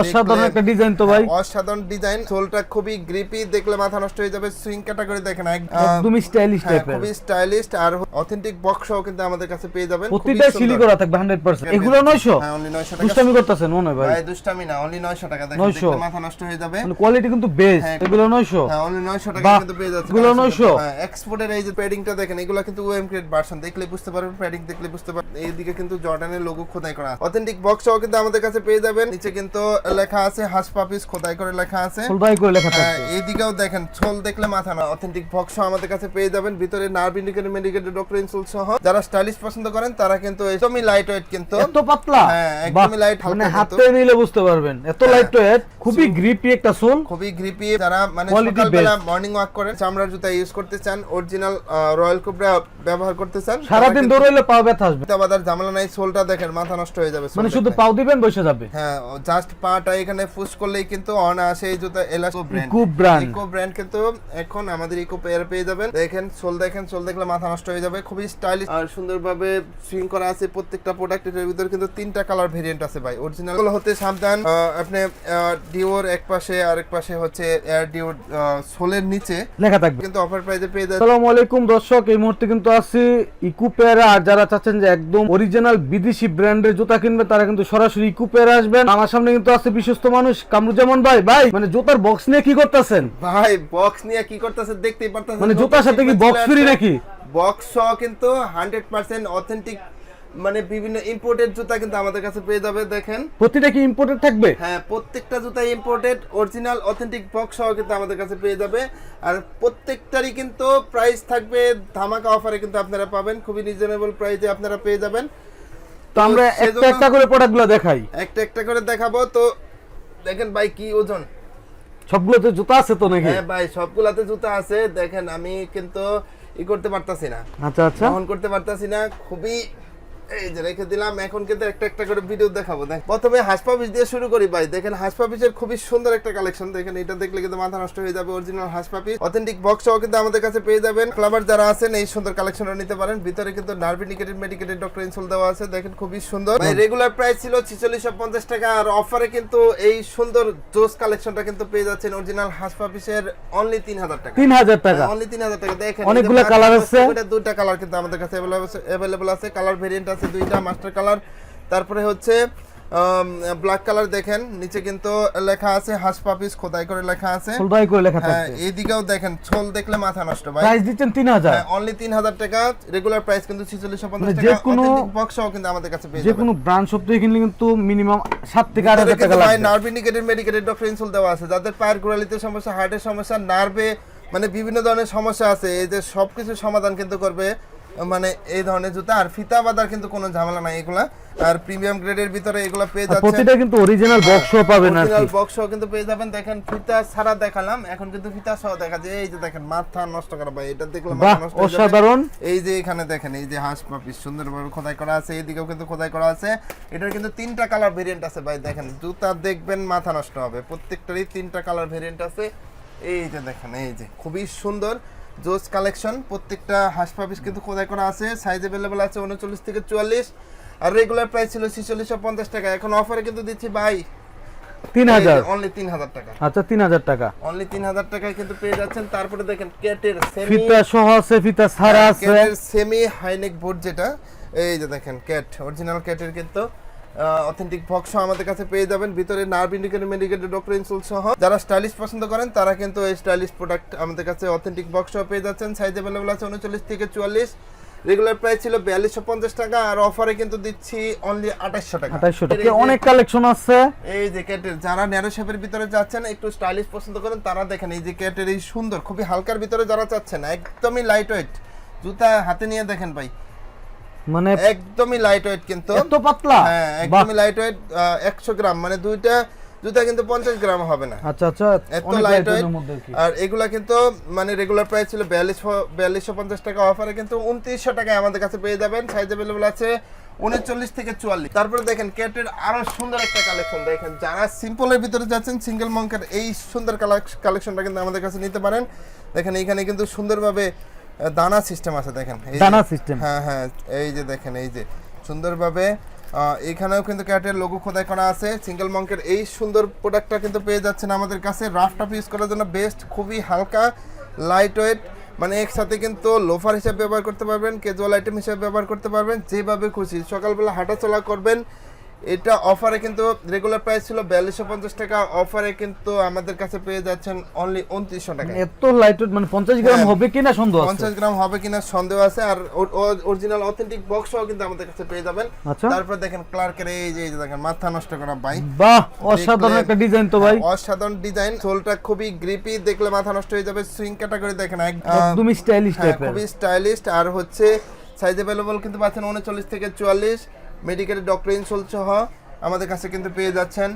অসাধারণ একটা ডিজাইন তো ভাই। অসাধারণ ডিজাইন সোলটা খুবই গ্রিপি দেখলে মাথা নষ্ট হয়ে যাবে সুইং ক্যাটাগরি দেখেন এক- একদমই স্টাইলিশ হ্যাঁ, টাইপের খুবই স্টাইলিশ আর অথেন্টিক বক্সও কিন্তু আমাদের কাছে পেয়ে যাবেন প্রতিটা সিলি করা থাকবে হান্ড্রেড পার্সেন্ট এগুলো নয়শো? হ্যাঁ অনলি 900 টাকা। দুষ্টামি করতেছেন মনে হয় ভাই। ভাই দুষ্টামি না অনলি 900 টাকা দেখেন দেখলে মাথা নষ্ট হয়ে যাবে। মানে কোয়ালিটি কিন্তু বেস্ট হ্যাঁ। এগুলো নয়শো। হ্যাঁ অনলি 900 টাকা কিন্তু পেয়ে যাচ্ছে এগুলো 900 হ্যাঁ এক্সপোর্টের এই যে প্যাডিংটা দেখেন এগুলো কিন্তু ওএম গ্রেড ভার্সন দেখলে বুঝতে পারবেন প্যাডিং দেখলে বুঝতে পারবেন। এইদিকে কিন্তু জর্ডানের লোগো খোদাই করা অথেন্টিক বক্সও কিন্তু আমাদের কাছে পেয়ে যাবেন নিচে কিন্তু লেখা আছে হাস পাপিস খোদাই করে লেখা আছে। ফুলবাই করে লেখা হ্যাঁ থাকবে এইদিকেও দেখেন ছোল দেখলে মাথা না অথেন্টিক বক্সও আমাদের কাছে পেয়ে যাবেন। ভিতরে nerve indicator medicated doctor insole সহ। যারা স্টাইলিশ পছন্দ করেন তারা কিন্তু একদমই লাইট ওয়েট কিন্তু। এত পাতলা? হ্যাঁ, একদমই হালকা মানে হাতে নিলে বুঝতে পারবেন। এত লাইট ওয়েট খুবই গ্রিপি একটা সোল খুবই গ্রিপি যারা মানে সকালবেলা মর্নিং ওয়াক করেন চামড়ার জুতা ইউজ করতে চান অরিজিনাল রয়্যাল কোবরা ব্যবহার করতে চান সারাদিন দৌড়াইলে পা ব্যথা আসবে। বাদার ঝামেলা নাই সোলটা দেখেন মাথা নষ্ট হয়ে যাবে মানে শুধু। পাও দিবেন বসে যাবে। হ্যাঁ জাস্ট পাটা এখানে ফুস করলেই কিন্তু অন আসে এই জুতা এলাস্কো brand eco brand eco brand কিন্তু এখন আমাদের ইকো পেয়ার পেয়ে যাবেন। দেখেন সোল দেখেন সোল দেখলে মাথা নষ্ট হয়ে যাবে। খুবই স্টাইলিশ আর সুন্দরভাবে সুইং করা আছে প্রত্যেকটা প্রোডাক্টের ভিতরে কিন্তু তিনটা কালার ভেরিয়েন্ট আছে ভাই। অরিজিনালগুলো হতে সাবধান। আপনি ডিওর এক পাশে আরেক পাশে হচ্ছে এয়ার ডিওর সোলের নিচে। লেখা থাকবে। কিন্তু অফার প্রাইসে পেয়ে যাচ্ছে আসসালামু আলাইকুম দর্শক এই মুহূর্তে কিন্তু আছি ইকুপেরা আর যারা চাচ্ছেন যে একদম অরিজিনাল বিদেশি ব্র্যান্ডের জুতা কিনবে তারা কিন্তু সরাসরি ইকুপেরা আসবেন। আমার সামনে কিন্তু আছে বিশ্বস্ত মানুষ কামরুজ্জামান ভাই ভাই মানে জুতার বক্স নিয়ে কি করতেছেন? ভাই বক্স নিয়ে কি করতেছে দেখতেই পারতেছেন মানে জুতার সাথে কি box free নাকি? বক্স সহ কিন্তু 100% অথেন্টিক মানে বিভিন্ন ইম্পোর্টেড জুতা কিন্তু আমাদের কাছে পেয়ে যাবে দেখেন। প্রতিটা কি ইম্পোর্টেড থাকবে? হ্যাঁ প্রত্যেকটা জুতা ইম্পোর্টেড অরিজিনাল অথেন্টিক বক্স সহ কিন্তু আমাদের কাছে পেয়ে যাবে। আর প্রত্যেকটারই কিন্তু প্রাইস থাকবে ধামাকা অফারে কিন্তু আপনারা পাবেন। খুবই রিজনেবল প্রাইসে আপনারা পেয়ে যাবেন। তো আমরা একটা একটা করে প্রোডাক্টগুলো দেখাই। একটা একটা করে দেখাবো তো দেখেন ভাই কি ওজন। সবগুলোতে জুতা আছে তো নাকি? হ্যাঁ ভাই সবগুলাতে জুতা আছে। দেখেন আমি কিন্তু ই করতে পারতাছি না। আচ্ছা আচ্ছা। বহন করতে পারতাছি না। খুবই এই যে রেখে দিলাম এখন কিন্তু একটা একটা করে ভিডিও দেখাবো। দেখ প্রথমে হাসপাপিস দিয়ে শুরু করি ভাই। দেখেন হাসপাপিসের খুবই সুন্দর একটা কালেকশন দেখেন এটা দেখলে কিন্তু মাথা নষ্ট হয়ে যাবে অরিজিনাল হাসপাপিস অথেন্টিক বক্সও কিন্তু আমাদের কাছে পেয়ে যাবেন। ক্লাবার যারা আছেন এই সুন্দর কালেকশনটা নিতে পারেন। ভিতরে কিন্তু নার্ভিনিকেটেড মেডিকেটেড ডক্টর ইনসুল দেওয়া আছে। দেখেন খুবই সুন্দর। ভাই রেগুলার প্রাইস ছিল ছিচল্লিশশো পঞ্চাশ টাকা। আর অফারে কিন্তু এই সুন্দর জোস কালেকশনটা কিন্তু পেয়ে যাচ্ছেন অরিজিনাল হাসপাপিসের অনলি তিন হাজার টাকা। তিন হাজার টাকা। অনলি তিন হাজার টাকা। দেখেন অনেকগুলো মাস্টার আছে। দুইটা কালার কিন্তু আমাদের কাছে অ্যাভেলেবল আছে। কালার ভেরিয়েন্ট আছে দুইটা মাস্টার কালার। তারপরে হচ্ছে ব্ল্যাক কালার দেখেন নিচে কিন্তু লেখা আছে হাস পাপিস খোদাই করে লেখা আছে। ফুলবাই করে লেখা হ্যাঁ থাকবে এইদিকেও দেখেন ছোল দেখলে মাথা নষ্ট ভাই। প্রাইস দিচ্ছেন তিন হাজার। অনলি তিন হাজার টাকা রেগুলার প্রাইস কিন্তু ছিচল্লিশশো পঞ্চাশ মানে টাকা। যে কোনো- বক্সও কিন্তু আমাদের কাছে পেয়ে যাবেন। যে কোনো ব্র্যান্ড শপ থেকে কিনলে কিন্তু মিনিমাম সাত থেকে আট ভিতরে হাজার টাকা কিন্তু ভাই nerve indicated medicated doctor insole দেওয়া আছে। যাদের পায়ের গোড়ালিতে সমস্যা হার্টের সমস্যা নার্ভে মানে বিভিন্ন ধরনের সমস্যা আছে এই যে সবকিছু সমাধান কিন্তু করবে মানে এই ধরনের জুতা আর ফিতা বাঁধার কিন্তু কোনো ঝামেলা নাই এগুলা আর প্রিমিয়াম গ্রেডের ভিতরে এগুলা পেয়ে যাচ্ছে প্রতিটা কিন্তু অরিজিনাল বক্সও পাবেন আর অরিজিনাল কি বক্স সহ কিন্তু পেয়ে যাবেন। দেখেন ফিতা ছাড়া দেখালাম এখন কিন্তু ফিতা সহ দেখা যায় এই যে দেখেন মাথা নষ্ট করা ভাই এটা দেখলে মাথা নষ্ট অসাধারণ। এই যে এখানে দেখেন এই যে হাঁস পাপিস সুন্দরভাবে খোদাই করা আছে এইদিকেও কিন্তু খোদাই করা আছে। এটার কিন্তু তিনটা কালার ভেরিয়েন্ট আছে ভাই দেখেন জুতা দেখবেন মাথা নষ্ট হবে। প্রত্যেকটারই তিনটা কালার ভেরিয়েন্ট আছে। এই যে দেখেন এই যে খুবই সুন্দর। জোস কালেকশন প্রত্যেকটা হাঁস পাপিস কিন্তু খোদাই করা আছে সাইজ অ্যাভেলেবেল আছে উনচল্লিশ থেকে চুয়াল্লিশ আর রেগুলার প্রাইস ছিল ছিচল্লিশশো পঞ্চাশ টাকা। এখন অফারে কিন্তু দিচ্ছি ভাই তিন হাজার? অনলি তিন হাজার টাকা। আচ্ছা তিন হাজার টাকা। অনলি তিন হাজার টাকায় কিন্তু পেয়ে যাচ্ছেন। তারপরে দেখেন কেটের ফিতা সহ আছে ফিতা ছাড়া আছে। সেমি হাইনেক বোর্ড যেটা এই যে দেখেন ক্যাট অরিজিনাল ক্যাটের কিন্তু। অথেন্টিক বক্স আমাদের কাছে পেয়ে যাবেন। ভিতরে nerve indicator medicated doctor insole সহ। যারা স্টাইলিশ পছন্দ করেন তারা কিন্তু এই স্টাইলিশ প্রোডাক্ট আমাদের কাছে অথেন্টিক বক্স পেয়ে যাচ্ছেন। সাইজ অ্যাভেলেবল আছে উনচল্লিশ থেকে চুয়াল্লিশ। রেগুলার প্রাইস ছিল বিয়াল্লিশশো পঞ্চাশ টাকা আর অফারে কিন্তু দিচ্ছি অনলি আঠাশশো টাকা। আঠাইশশো এই টাকা অনেক কালেকশন আছে। এই যে ক্যাটের যারা ন্যারো শেপের ভিতরে যাচ্ছেন একটু স্টাইলিশ পছন্দ করেন তারা দেখেন এই যে ক্যাটের এই সুন্দর খুবই হালকার ভিতরে যারা চাচ্ছেন একদমই লাইট ওয়েট জুতা হাতে নিয়ে দেখেন ভাই। মানে একদমই লাইট ওয়েট কিন্তু। এত পাতলা? হ্যাঁ একদমই লাইট ওয়েট একশো গ্রাম মানে দুইটা জুতা কিন্তু পঞ্চাশ গ্রাম হবে না। আচ্ছা আচ্ছা এত লাইট ওয়েট আর এগুলা কিন্তু মানে রেগুলার প্রাইস ছিল বিয়াল্লিশ বিয়াল্লিশশো পঞ্চাশ টাকা অফারে কিন্তু উনত্রিশশো টাকায় আমাদের কাছে পেয়ে যাবেন। সাইজ অ্যাভেলেবল আছে উনচল্লিশ থেকে চুয়াল্লিশ। তারপরে দেখেন ক্যাটের আরও সুন্দর একটা কালেকশন দেখেন। যারা সিম্পলের ভিতরে যাচ্ছেন সিঙ্গেল মঙ্কের এই সুন্দর কালেকশনটা কিন্তু আমাদের কাছে নিতে পারেন। দেখেন এখানে কিন্তু সুন্দরভাবে দানা সিস্টেম আছে দেখেন। এই দানা সিস্টেম হ্যাঁ হ্যাঁ এই যে দেখেন এই যে। সুন্দরভাবে এখানেও কিন্তু ক্যাটের লোগো খোদাই করা আছে। সিঙ্গেল মঙ্কের এই সুন্দর প্রোডাক্টটা কিন্তু পেয়ে যাচ্ছেন আমাদের কাছে। রাফ টাফ ইউজ করার জন্য বেস্ট খুবই হালকা লাইট ওয়েট মানে একসাথে কিন্তু লোফার হিসাবে ব্যবহার করতে পারবেন ক্যাজুয়াল আইটেম হিসাবে ব্যবহার করতে পারবেন যেভাবে খুশি। সকালবেলা হাঁটাচলা করবেন এটা অফারে কিন্তু রেগুলার প্রাইস ছিল বিয়াল্লিশশো পঞ্চাশ টাকা। অফারে কিন্তু আমাদের কাছে পেয়ে যাচ্ছেন অনলি উনত্রিশশো টাকা। এত লাইট মানে পঞ্চাশ গ্রাম হ্যাঁ। হবে কিনা সন্দেহ আছে? পঞ্চাশ গ্রাম হবে কিনা সন্দেহ আছে। আর অরিজিনাল অথেন্টিক বক্সও কিন্তু আমাদের কাছে পেয়ে যাবেন। আচ্ছা। তারপর দেখেন ক্লার্কের এই যে দেখেন মাথা নষ্ট করা ভাই বাহ অসাধারণ একটা ডিজাইন তো ভাই। অসাধারণ ডিজাইন সোলটা খুবই গ্রিপি দেখলে মাথা নষ্ট হয়ে যাবে। সুইং ক্যাটাগরি দেখেন এক- একদমই স্টাইলিশ হ্যাঁ, টাইপের খুবই স্টাইলিশ আর হচ্ছে সাইজ অ্যাভেলেবল কিন্তু পাচ্ছেন উনচল্লিশ থেকে চুয়াল্লিশ। মেডিকেল ডক্টর ইনসোল সহ আমাদের কাছে কিন্তু পেয়ে যাচ্ছেন।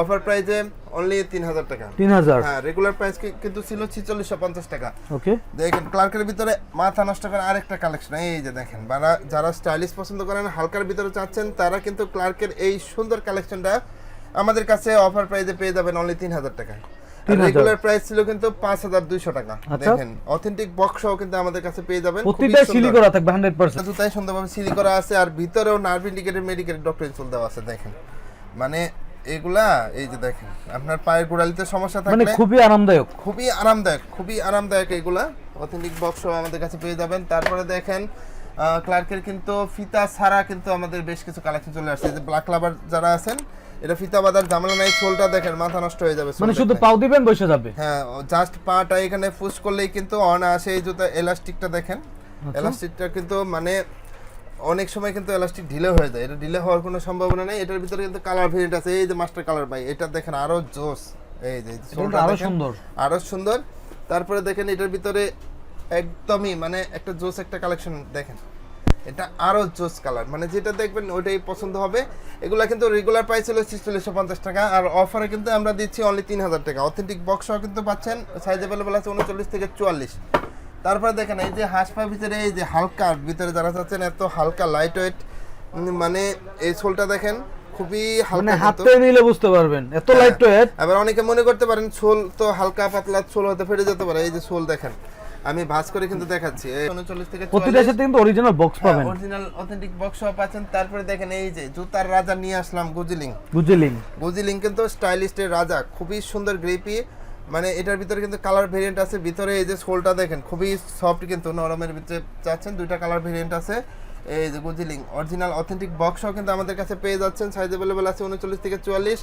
অফার প্রাইসে অনলি তিন হাজার টাকা। তিন হাজার হ্যাঁ রেগুলার প্রাইস কিন্তু ছিল ছিচল্লিশশো পঞ্চাশ টাকা। ওকে দেখেন ক্লার্কের ভিতরে মাথা নষ্ট করার আরেকটা কালেকশন এই যে দেখেন যারা যারা স্টাইলিশ পছন্দ করেন হালকার ভিতরে চাচ্ছেন তারা কিন্তু ক্লার্কের এই সুন্দর কালেকশনটা আমাদের কাছে অফার প্রাইসে পেয়ে যাবেন অনলি তিন হাজার টাকা 3,000 রেগুলার প্রাইস ছিল কিন্তু পাঁচ হাজার দুইশো টাকা। আচ্ছা। দেখেন অথেন্টিক বক্সও কিন্তু আমাদের কাছে পেয়ে যাবেন। প্রতিটা। সিলি করা থাকবে হান্ড্রেড পার্সেন্ট জুতায় সুন্দরভাবে সিলি করা আছে আর ভিতরেও nerve indicated medicated doctor insole দেওয়া আছে দেখেন। মানে এগুলা এই যে দেখেন আপনার পায়ের গোড়ালিতে সমস্যা মানে খুবই আরামদায়ক। খুবই আরামদায়ক খুবই আরামদায়ক এগুলা। অথেন্টিক বক্সও আমাদের কাছে পেয়ে যাবেন। তারপরে দেখেন ক্লার্কের কিন্তু ফিতা ছাড়া কিন্তু আমাদের বেশ কিছু কালেকশন চলে আসছে। যে ব্ল্যাক লাভার যারা আছেন এটা ফিতা বাঁধার ঝামেলা নাই সোলটা দেখেন মাথা নষ্ট হয়ে যাবে মানে শুধু। পাও দিবেন বসে যাবে? হ্যাঁ জাস্ট পাটা এখানে পুশ করলেই কিন্তু অন আসে এই জুতা এলাস্টিকটা দেখেন। আচ্ছা। এলাস্টিকটা কিন্তু মানে অনেক সময় কিন্তু এলাস্টিক ঢিলে হয়ে যায়। এটা ঢিলে হওয়ার কোনো সম্ভাবনা নেই এটার ভিতরে কিন্তু কালার ভেরিয়েন্ট আছে। এই যে মাস্টার কালার ভাই এটা দেখেন আরও জোস। এই যে আরও সুন্দর। আরও সুন্দর। তারপরে দেখেন এটার ভিতরে একদমই মানে একটা জোস একটা কালেকশন দেখেন। এটা আরও জোস কালার। মানে যেটা দেখবেন ওইটাই পছন্দ হবে। এগুলা কিন্তু রেগুলার প্রাইস ছিল ছিচল্লিশশো পঞ্চাশ টাকা। আর অফারে কিন্তু আমরা দিচ্ছি অনলি তিন হাজার টাকা অথেন্টিক বক্সও কিন্তু পাচ্ছেন সাইজ অ্যাভেলেবল আছে উনচল্লিশ থেকে চুয়াল্লিশ। তারপরে দেখেন এই যে হাঁসপা ভিতরে এই যে হালকা ভিতরে যারা চাচ্ছেন এত হালকা লাইট ওয়েট মানে এই সোলটা দেখেন খুবই মানে হালকা কিন্তু। হাতে নিলে বুঝতে পারবেন এত হ্যাঁ। লাইট ওয়েট আবার অনেকে মনে করতে পারেন সোল তো হালকা পাতলা সোল হতে ফেটে যেতে পারে। এই যে সোল দেখেন আমি ভাঁজ করে কিন্তু দেখাচ্ছি। এই 39 থেকে প্রতিটার সাথে কিন্তু অরিজিনাল বক্স পাবেন। অরিজিনাল অথেন্টিক বক্স সহ পাচ্ছেন। তারপরে দেখেন এই যে জুতার রাজা নিয়ে আসলাম গুজিলিং। বুঝলিং গুজিলিং কিন্তু স্টাইলিস্টের রাজা খুবই সুন্দর গ্রেপি। মানে এটার ভিতরে কিন্তু কালার ভেরিয়েন্ট আছে। ভিতরে এই যে সোলটা দেখেন খুবই সফট কিন্তু নরমের ভিতরে চাচ্ছেন দুইটা কালার ভেরিয়েন্ট আছে। এই যে গুজিলিং অরিজিনাল অথেন্টিক বক্সও কিন্তু আমাদের কাছে পেয়ে যাচ্ছেন। সাইজ অ্যাভেলেবেল আছে উনচল্লিশ থেকে চুয়াল্লিশ।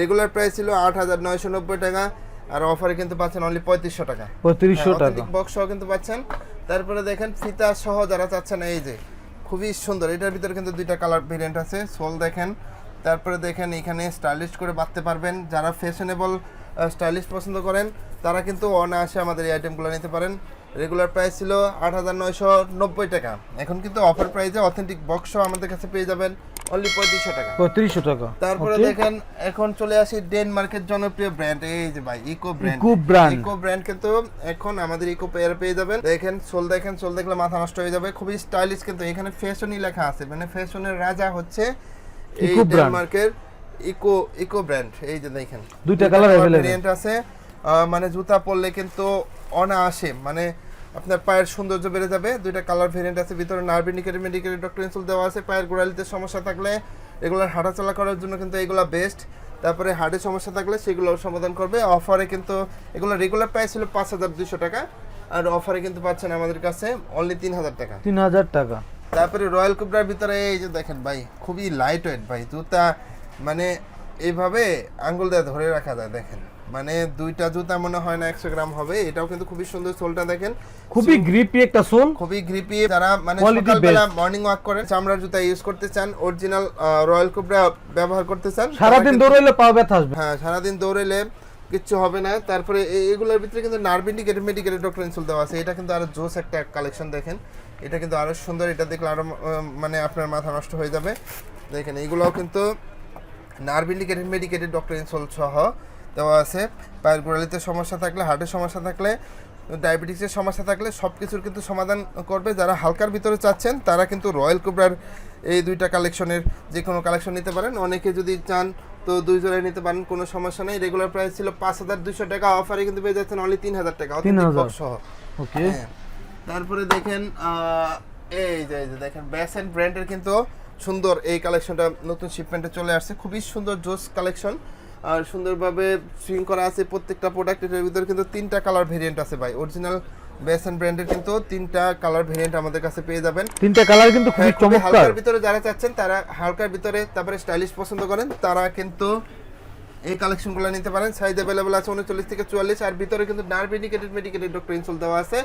রেগুলার প্রাইস ছিল আট হাজার নয়শো নব্বই টাকা। আর অফারে কিন্তু পাচ্ছেন অনলি পঁয়ত্রিশশো টাকা। পঁয়ত্রিশশো টাকা। বক্স সহ কিন্তু পাচ্ছেন। তারপরে দেখেন ফিতা সহ যারা চাচ্ছেন এই যে খুবই সুন্দর। এটার ভিতরে কিন্তু দুইটা কালার ভেরিয়েন্ট আছে সোল দেখেন। তারপরে দেখেন এখানে স্টাইলিশ করে বাঁধতে পারবেন। যারা ফ্যাশনেবল স্টাইলিশ পছন্দ করেন তারা কিন্তু অনায়াসে আমাদের এই আইটেমগুলো নিতে পারেন। রেগুলার প্রাইস ছিল আট হাজার নয়শো নব্বই টাকা। এখন কিন্তু অফার প্রাইসে অথেন্টিক বক্স আমাদের কাছে পেয়ে যাবেন। অনলি পঁয়ত্রিশশো টাকা। পঁয়ত্রিশশো টাকা তারপরে দেখেন এখন চলে আসি ডেনমার্কের জনপ্রিয় ব্র্যান্ড এই যে ভাই eco brand Eco brand। Eco brand কিন্তু এখন আমাদের ইকো পেয়ার পেয়ে যাবেন। দেখেন সোল দেখেন সোল দেখলে মাথা নষ্ট হয়ে যাবে। খুবই স্টাইলিশ কিন্তু এখানে ফ্যাশনই লেখা আছে। মানে ফ্যাশনের রাজা হচ্ছে এই ডেনমার্কের ইকো ইকো ব্র্যান্ড এই যে দেখেন। দুইটা colour available। আছে। মানে জুতা পরলে কিন্তু অনায়াসে মানে আপনার পায়ের সৌন্দর্য বেড়ে যাবে। দুইটা কালার ভেরিয়েন্ট আছে ভিতরে nerve indicator medicated doctor insole দেওয়া আছে পায়ের গোড়ালিতে সমস্যা থাকলে রেগুলার হাঁটাচলা করার জন্য কিন্তু এগুলা বেস্ট তারপরে হার্টের সমস্যা থাকলে সেগুলো সমাধান করবে। অফারে কিন্তু এগুলো রেগুলার প্রাইস ছিল পাঁচ হাজার দুশো টাকা। আর অফারে কিন্তু পাচ্ছেন আমাদের কাছে অনলি তিন হাজার টাকা। তিন হাজার টাকা। তারপরে রয়্যাল কুবরার ভিতরে এই যে দেখেন ভাই খুবই লাইট ওয়েট ভাই জুতা মানে এইভাবে আঙ্গুল দিয়ে ধরে রাখা যায় দেখেন। মানে দুইটা জুতা মনে হয় না একশো গ্রাম হবে। এটাও কিন্তু খুবই সুন্দর সোলটা দেখেন। খুবই গ্রিপি একটা সোল। খুবই গ্রিপি যারা মানে সকালবেলা মর্নিং ওয়াক করে চামড়ার জুতা ইউজ করতে চান অরিজিনাল রয়্যাল কুবরা ব্যবহার করতে চান সারাদিন দৌড়াইলে পা ব্যথা আসবে। হ্যাঁ সারাদিন দৌড়াইলে কিচ্ছু হবে না। তারপরে এগুলোর ভিতরে কিন্তু নার্ভ মেডিকেটেড ডক্টর ইনসুল দেওয়া আছে। এটা কিন্তু আরও জোস একটা কালেকশন দেখেন। এটা কিন্তু আরও সুন্দর এটা দেখলে আরও মানে আপনার মাথা নষ্ট হয়ে যাবে। দেখেন এগুলোও কিন্তু nerve indicated medicated doctor insole সহ। দেওয়া আছে। পায়ের গোড়ালিতে সমস্যা থাকলে হার্টের সমস্যা থাকলে ডায়াবেটিসের সমস্যা থাকলে সব কিছুর কিন্তু সমাধান করবে। যারা হালকার ভিতরে চাচ্ছেন তারা কিন্তু রয়্যাল কুবরার এই দুইটা কালেকশনের যে কোনো কালেকশন নিতে পারেন। অনেকে যদি চান তো দুই জোড়ায় নিতে পারেন কোনো সমস্যা নেই। রেগুলার প্রাইস ছিল পাঁচ হাজার দুশো টাকা অফারে কিন্তু পেয়ে যাচ্ছেন অনলি তিন হাজার টাকা authentic 3000 সহ। ওকে হ্যাঁ। তারপরে দেখেন এই যে এই যে দেখেন ব্যাস অ্যান্ড ব্র্যান্ডের কিন্তু সুন্দর এই কালেকশনটা নতুন শিপমেন্টে চলে আসছে। খুবই সুন্দর জোস কালেকশন। সুন্দরভাবে সুইং করা আছে প্রত্যেকটা প্রোডাক্ট এটার ভিতরে কিন্তু তিনটা কালার ভেরিয়েন্ট আছে ভাই। অরিজিনাল বেসন ব্র্যান্ডের কিন্তু তিনটা কালার ভেরিয়েন্ট আমাদের কাছে পেয়ে যাবেন। তিনটা কালার কিন্তু খুবই হ্যাঁ, চমৎকার। হালকার ভিতরে যারা চাচ্ছেন তারা হালকার ভিতরে তারপরে স্টাইলিশ পছন্দ করেন তারা কিন্তু এই কালেকশনগুলো নিতে পারেন। সাইজ অ্যাভেলেবল আছে উনচল্লিশ থেকে চুয়াল্লিশ আর ভিতরে কিন্তু nerve indicated medicated doctor insole দেওয়া আছে।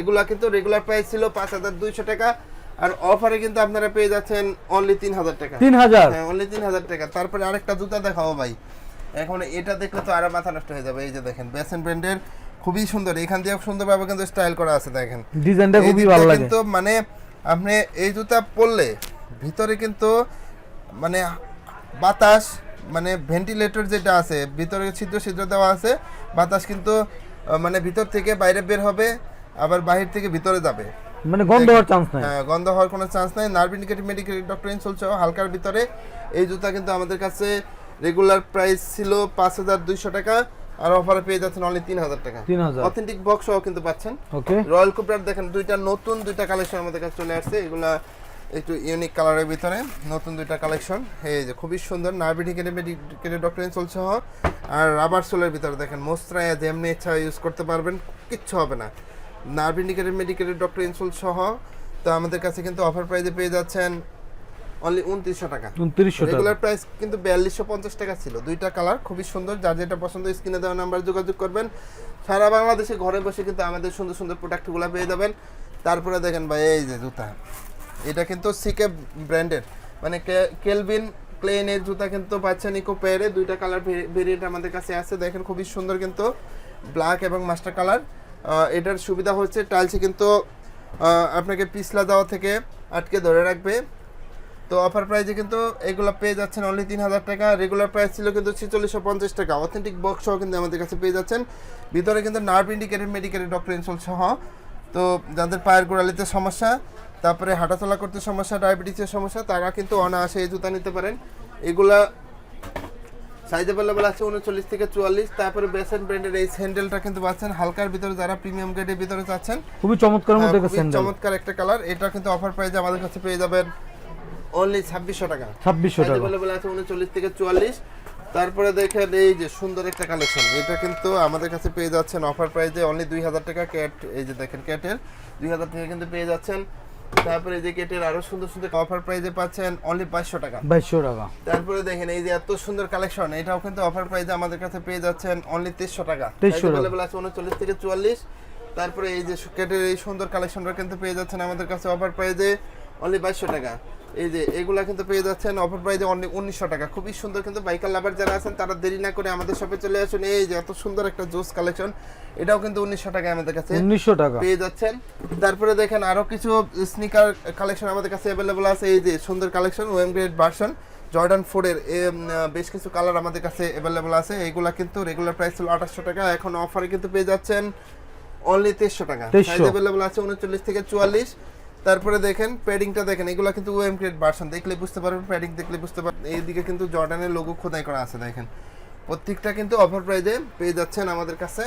এগুলা কিন্তু রেগুলার প্রাইস ছিল পাঁচ হাজার দুইশো টাকা আর অফারে কিন্তু আপনারা পেয়ে যাচ্ছেন অনলি তিন হাজার টাকা। তিন হাজার? হ্যাঁ অনলি তিন হাজার টাকা। তারপরে আরেকটা জুতা দেখাও ভাই। এখন এটা দেখলে তো আরও মাথা নষ্ট হয়ে যাবে এই যে দেখেন বেসেন ব্র্যান্ডের খুবই সুন্দর এখান দিয়ে সুন্দরভাবে কিন্তু স্টাইল করা আছে দেখেন। ডিজাইনটা খুবই ভালো লাগে। কিন্তু মানে আপনি এই জুতা পরলে ভিতরে কিন্তু মানে বাতাস মানে ভেন্টিলেটর যেটা আছে ভিতরে ছিদ্র ছিদ্র দেওয়া আছে বাতাস কিন্তু মানে ভিতর থেকে বাইরে বের হবে আবার বাহির থেকে ভিতরে যাবে। মানে গন্ধ হওয়ার চান্স নাই। হ্যাঁ গন্ধ হওয়ার কোনো চান্স নাই। Nerve indicative medical doctor insole সহ হালকার ভিতরে এই জুতা কিন্তু আমাদের কাছে রেগুলার প্রাইস ছিল পাঁচ হাজার দুইশো টাকা আর অফারে পেয়ে যাচ্ছেন অনলি তিন হাজার টাকা। তিন হাজার। অথেন্টিক বক্স সহ কিন্তু পাচ্ছেন। ওকে রয়্যাল কুপটার দেখেন দুইটা নতুন দুইটা কালেকশন আমাদের কাছে চলে আসছে। এগুলা একটু ইউনিক কালারের ভিতরে নতুন দুইটা কালেকশন এই যে খুবই সুন্দর নার্ভিডিকেটে মেডিকেটে ডক্টর ইনসোল সহ। আর রাবার সোলের ভিতরে দেখেন মোস্ট্রায়া যেমনি ইচ্ছা ইউজ করতে পারবেন কিচ্ছু হবে না। নার্ভিডিকেটেড মেডিকেটেড ডক্টর ইনসোল সহ। তো আমাদের কাছে কিন্তু অফার প্রাইজে পেয়ে যাচ্ছেন অনলি উনত্রিশশো টাকা। উনত্রিশশো টাকা। রেগুলার প্রাইস কিন্তু বিয়াল্লিশশো পঞ্চাশ টাকা ছিল। দুইটা কালার খুবই সুন্দর। যার যেটা পছন্দ স্ক্রিনে দেওয়া নাম্বার যোগাযোগ করবেন। সারা বাংলাদেশে ঘরে বসে কিন্তু আমাদের সুন্দর সুন্দর প্রোডাক্টগুলো পেয়ে যাবেন। তারপরে দেখেন ভাই এই যে জুতা। এটা কিন্তু সিকে ব্র্যান্ডের মানে কেলভিন প্লেনের জুতা কিন্তু পাচ্ছেন ইকো পেয়ারে দুইটা কালার ভেরিয়েন্ট আমাদের কাছে আছে। দেখেন খুবই সুন্দর কিন্তু ব্ল্যাক এবং মাস্টার কালার এটার সুবিধা হচ্ছে টাইলসে কিন্তু আপনাকে পিছলা দেওয়া থেকে আটকে ধরে রাখবে। তো অফার প্রাইসে কিন্তু এগুলো পেয়ে যাচ্ছেন অনলি তিন হাজার টাকা। রেগুলার প্রাইস ছিল কিন্তু ছেচল্লিশশো পঞ্চাশ টাকা। অথেন্টিক বক্স সহ কিন্তু আমাদের কাছে পেয়ে যাচ্ছেন। ভিতরে কিন্তু nerve indicated medicated doctor insole সহ। তো যাদের পায়ের গোড়ালিতে সমস্যা তারপরে হাঁটাচলা করতে সমস্যা ডায়াবেটিসের সমস্যা তারা কিন্তু অনায়াসে এই জুতা নিতে পারেন। এগুলা সাইজ অ্যাভেলেবল আছে উনচল্লিশ থেকে চুয়াল্লিশ। তারপরে বেসেন ব্র্যান্ডের এই স্যান্ডেলটা কিন্তু পাচ্ছেন। হালকার ভিতরে যারা প্রিমিয়াম গ্রেডের ভিতরে চাচ্ছেন খুবই চমৎকার মধ্যে হ্যাঁ, চমৎকার একটা কালার এটা কিন্তু অফার প্রাইসে আমাদের কাছে পেয়ে যাবেন অনলি ছাব্বিশশো টাকা। ছাব্বিশশো টাকা। অ্যাভেলেবল আছে উনচল্লিশ থেকে চুয়াল্লিশ। তারপরে দেখেন এই যে সুন্দর একটা কালেকশন এটা কিন্তু আমাদের কাছে পেয়ে যাচ্ছেন অফার প্রাইসে অনলি দুই হাজার টাকা ক্যাট এই যে দেখেন ক্যাটের দুই হাজার টাকা কিন্তু পেয়ে যাচ্ছেন। তারপরে এই যে ক্যাটের আরও সুন্দর সুন্দর অফার প্রাইসে পাচ্ছেন অনলি পাঁচশো টাকা। বাইশশো টাকা। তারপরে দেখেন এই যে এত সুন্দর কালেকশন এটাও কিন্তু অফার প্রাইসে আমাদের কাছে পেয়ে যাচ্ছেন অনলি তেইশশো টাকা। 2300 টাকা। অ্যাভেলেবল আছে উনচল্লিশ থেকে চুয়াল্লিশ। তারপরে এই যে ক্যাটের এই সুন্দর কালেকশনটা কিন্তু পেয়ে যাচ্ছেন আমাদের কাছে অফার প্রাইসে অনলি বাইশশো টাকা। এই যে এগুলা কিন্তু পেয়ে যাচ্ছেন অফার প্রাইসে অনলি উনিশশো টাকা। খুবই সুন্দর কিন্তু বাইকার লাভার যারা আছেন তারা দেরি না করে আমাদের শপে চলে আসুন। এই যে এত সুন্দর একটা জুস কালেকশন এটাও কিন্তু উনিশশো টাকায় আমাদের কাছে উনিশশো টাকা। পেয়ে যাচ্ছেন। তারপরে দেখেন আরও কিছু স্নিকার কালেকশন আমাদের কাছে অ্যাভেলেবল আছে। এই যে সুন্দর কালেকশন ওয়েম গ্রেড ভার্সন জর্ডান ফোরের বেশ কিছু কালার আমাদের কাছে অ্যাভেলেবল আছে। এইগুলা কিন্তু রেগুলার প্রাইস ছিল আঠাশশো টাকা এখন অফারে কিন্তু পেয়ে যাচ্ছেন অনলি তেইশশো টাকা। 2300 সাইজ অ্যাভেলেবল আছে উনচল্লিশ থেকে চুয়াল্লিশ। তারপরে দেখেন প্যাডিংটা দেখেন এগুলো কিন্তু ওয়েম গ্রেড ভার্সন দেখলে বুঝতে পারবেন প্যাডিং দেখলে বুঝতে পারবেন। এইদিকে কিন্তু জর্ডানের লোগো খোদাই করা আছে দেখেন। প্রত্যেকটা কিন্তু অফার প্রাইজে পেয়ে যাচ্ছেন আমাদের কাছে।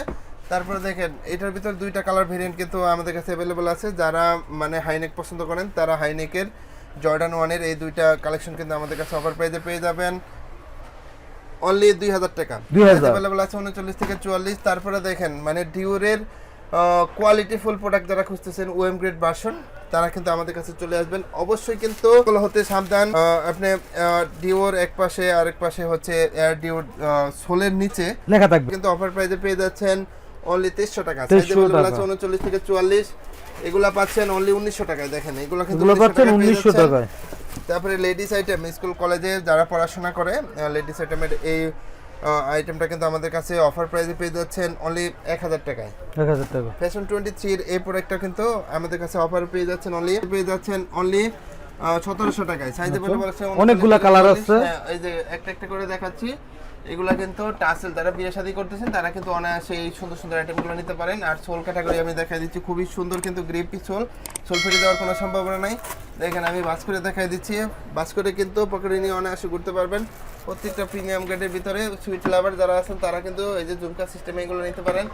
তারপরে দেখেন এটার ভিতর দুইটা কালার ভেরিয়েন্ট কিন্তু আমাদের কাছে অ্যাভেলেবল আছে। যারা মানে হাইনেক পছন্দ করেন তারা হাইনেকের জর্ডান ওয়ানের এই দুইটা কালেকশন কিন্তু আমাদের কাছে অফার প্রাইজে পেয়ে যাবেন। অনলি দুই হাজার টাকা। 2000 অ্যাভেলেবল আছে উনচল্লিশ থেকে চুয়াল্লিশ। তারপরে দেখেন মানে ডিউরের কোয়ালিটি ফুল প্রোডাক্ট যারা খুঁজতেছেন ওএম গ্রেড ভার্সন তারা কিন্তু আমাদের কাছে চলে আসবেন। অবশ্যই কিন্তু হতে সাবধান। আপনি ডিওর এক পাশে আরেক পাশে হচ্ছে এয়ার ডিওর সোলের নিচে। লেখা থাকবে। কিন্তু অফার প্রাইসে পেয়ে যাচ্ছেন অনলি তেইশশো টাকা। 2300 সাইজ অ্যাভেলেবল টাকা। আছে উনচল্লিশ থেকে চুয়াল্লিশ। এগুলা পাচ্ছেন অনলি উনিশশো টাকায় দেখেন। এগুলো কিন্তু এগুলো 1900 পাচ্ছেন টাকায় পেয়ে উনিশশো। টাকায়। তারপরে লেডিস আইটেম স্কুল কলেজে যারা পড়াশোনা করে লেডিস আইটেমের এই আইটেমটা কিন্তু আমাদের কাছে অফার প্রাইসে পেয়ে যাচ্ছেন অনলি এক হাজার টাকায়। এক হাজার টাকা। ফ্যাশন টোয়েন্টি থ্রির এই প্রোডাক্টটা কিন্তু আমাদের কাছে অফার পেয়ে যাচ্ছেন অনলি পেয়ে যাচ্ছেন অনলি সতেরোশো টাকায়। সাইজ আচ্ছা। অনেকগুলা কালার আছে। হ্যাঁ, এই যে একটা একটা করে দেখাচ্ছি। এগুলা কিন্তু টাসেল যারা বিয়ে শাদী করতেছেন, তারা কিন্তু অনায়াসে এই সুন্দর সুন্দর আইটেমগুলো নিতে পারেন। আর সোল ক্যাটাগরি আমি দেখা দিচ্ছি, খুবই সুন্দর কিন্তু গ্রেপি সোল। সোল ফেটে দেওয়ার কোনো সম্ভাবনা নাই। দেখেন আমি বাস করে দেখাই দিচ্ছি। বাস করে কিন্তু পকেটে নিয়ে অনায়াসে ঘুরতে পারবেন। প্রত্যেকটা প্রিমিয়াম গেটের ভিতরে সুইট লাভার যারা আছেন, তারা কিন্তু এই যে জুমকা সিস্টেমে এগুলো নিতে পারেন।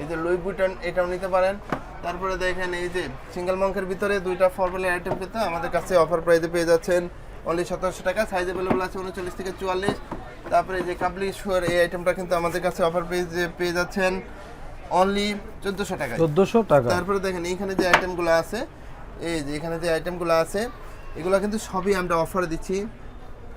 এই যে লুই বুটন এটাও নিতে পারেন। তারপরে দেখেন এই যে সিঙ্গেল মঙ্কের ভিতরে দুইটা ফরমালের আইটেম কিন্তু আমাদের কাছে অফার প্রাইসে পেয়ে যাচ্ছেন। অনলি সতেরোশো টাকা সাইজ অ্যাভেলেবল আছে উনচল্লিশ থেকে চুয়াল্লিশ। তারপরে যে কাবলি শুয়ার এই আইটেমটা কিন্তু আমাদের কাছে অফার পেয়ে পেয়ে যাচ্ছেন অনলি চোদ্দোশো টাকা চোদ্দশো টাকা। তারপরে দেখেন এইখানে যে আইটেমগুলো আছে এই যে এখানে যে আইটেমগুলো আছে এগুলো কিন্তু সবই আমরা অফার দিচ্ছি।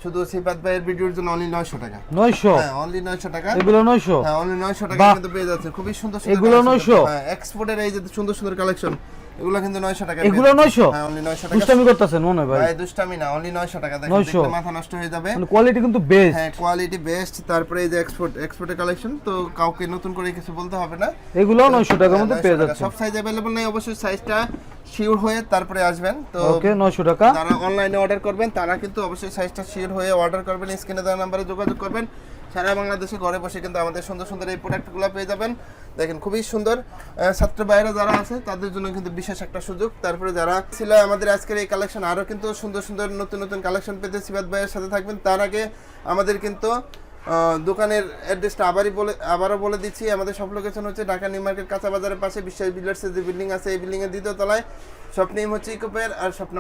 শুধু সিপাত ভাইয়ের ভিডিওর জন্য অনলি নয়শো টাকা। নয়শো? হ্যাঁ অনলি নয়শো টাকা। এগুলো নয়শো? হ্যাঁ অনলি নয়শো টাকা কিন্তু পেয়ে যাচ্ছে। খুবই সুন্দর এগুলো 900? হ্যাঁ এক্সপোর্টের এই যে সুন্দর সুন্দর কালেকশন এগুলো কিন্তু নয়শো টাকা এগুলো নয়শো? হ্যাঁ অনলি নয়শো টাকা। দুষ্টামি করতেছেন মনে হয় ভাই। ভাই দুষ্টামি না অনলি নয়শো টাকা। দেখেন দেখলে মাথা নষ্ট হয়ে যাবে। মানে কোয়ালিটি কিন্তু বেস্ট হ্যাঁ কোয়ালিটি বেস্ট তারপরে এই যে এক্সপোর্ট এক্সপোর্টের কালেকশন তো কাউকে নতুন করে কিছু বলতে হবে না। এগুলো নয়শো টাকার হ্যাঁ, মধ্যে পেয়ে যাচ্ছে সব সাইজ নেই অবশ্যই সাইজটা শিওর হয়ে তারপরে আসবেন। তো ওকে টাকা। যারা অনলাইনে অর্ডার করবেন তারা কিন্তু অবশ্যই সাইজটা শিওর হয়ে অর্ডার করবেন স্ক্রিনে দেওয়া নাম্বারে যোগাযোগ করবেন। সারা বাংলাদেশে ঘরে বসে কিন্তু আমাদের সুন্দর সুন্দর এই প্রোডাক্টগুলো পেয়ে যাবেন। দেখেন, খুবই সুন্দর। ছাত্র বাইরে যারা আছে, তাদের জন্য কিন্তু বিশেষ একটা সুযোগ। তারপরে যারা ছিল আমাদের আজকের এই কালেকশন আরও কিন্তু সুন্দর সুন্দর নতুন নতুন কালেকশন পেতে সিবাদ ভাইয়ের সাথে থাকবেন। তার আগে আমাদের কিন্তু দোকানের অ্যাড্রেসটা আবারই বলে, আবারও বলে দিচ্ছি। আমাদের সব লোকেশন হচ্ছে ঢাকা নিউ মার্কেট কাঁচা বাজারের পাশে বিশ্বাস বিল্ডার্সের যে বিল্ডিং আছে, এই বিল্ডিং এর দ্বিতীয় তলায়। শপ নেম হচ্ছে ইকোপের আর শপ নাম্বার